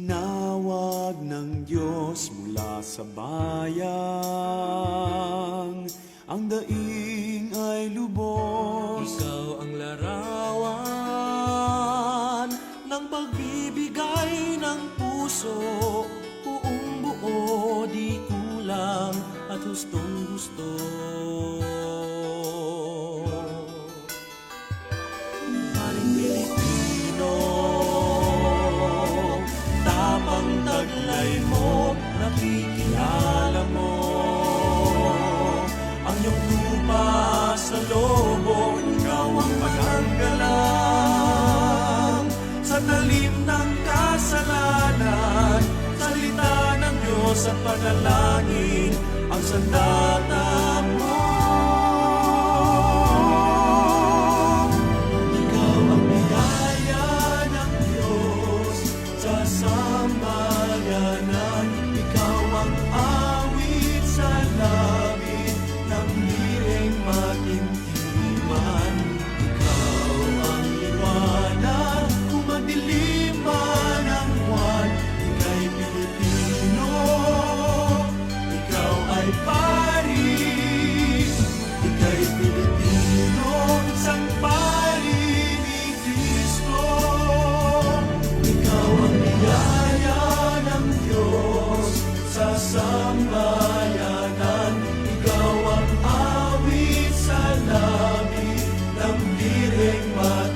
Tinawag ng Diyos mula sa bayang Ang daing ay lubos. Ikaw ang larawan Ng pagbibigay ng puso. Buong buo di kulang at gustong gusto nakikilala mo ang iyong lupa sa lobo, ikaw ang maganggalang sa talim ng kasalanan, salita ng Diyos at panalangin ang sandata mo. Samayanan take my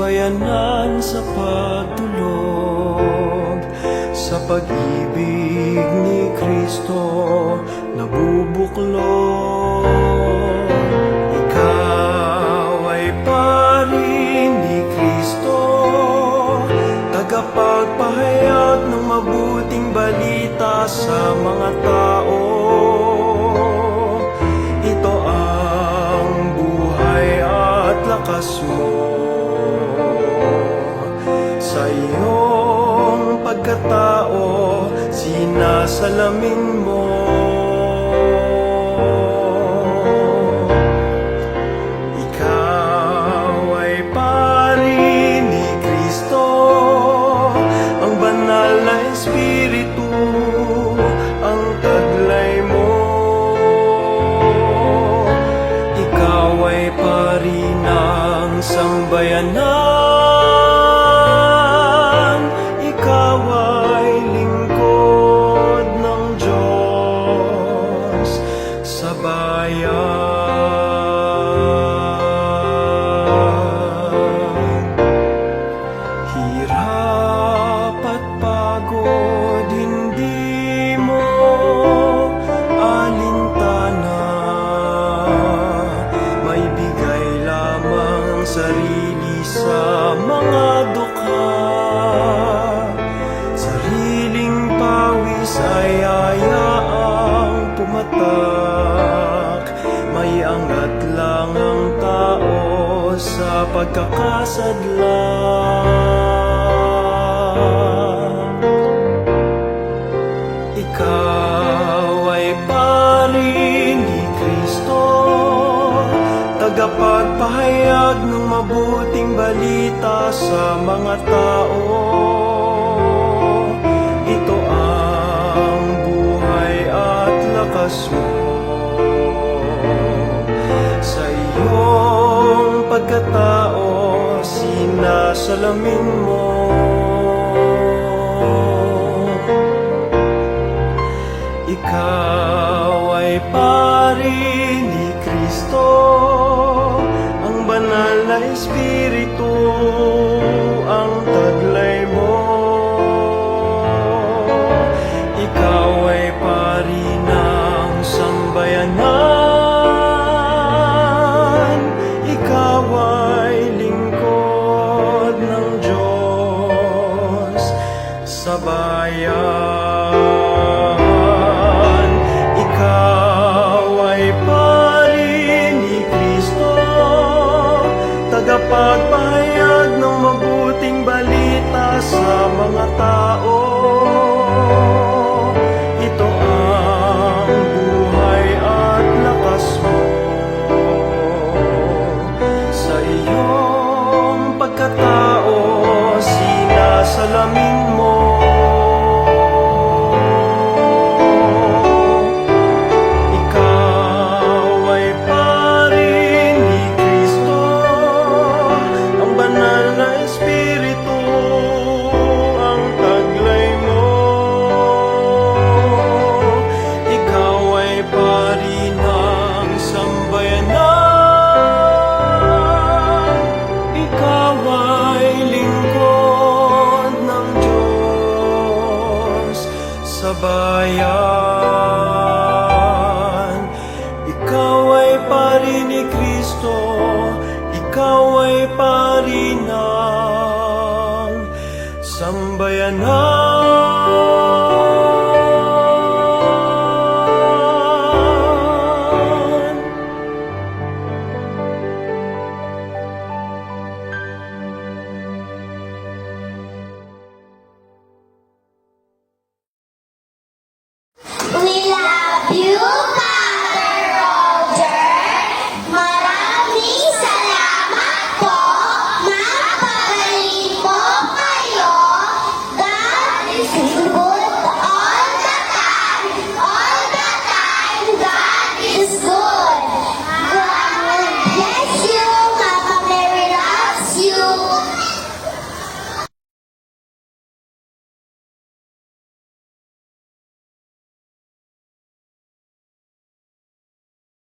sambayanan sa pagtulog Sa pag-ibig ni Kristo. Nabubuklod Sinasalamin mo. Ikaw ay pari ni Kristo Ang banal na Espiritu Ang taglay mo. Ikaw ay pari ng sambayanan pawis ay ayaang pumatak. May angat lang ang tao sa pagkakasadlan ikaw ay pari ni Kristo. Tagapagpahayag ng mabuting balita sa mga tao pagkatao Sinasalamin mo. Ikaw ay pari ni Kristo Ang banal na Espiritu Ang taglay mo. Ikaw ay pari tagapagpahayag ng mabuting balita sa mga tao. Ikaw ay pari ni Kristo, ikaw ay pari ng sambayanan.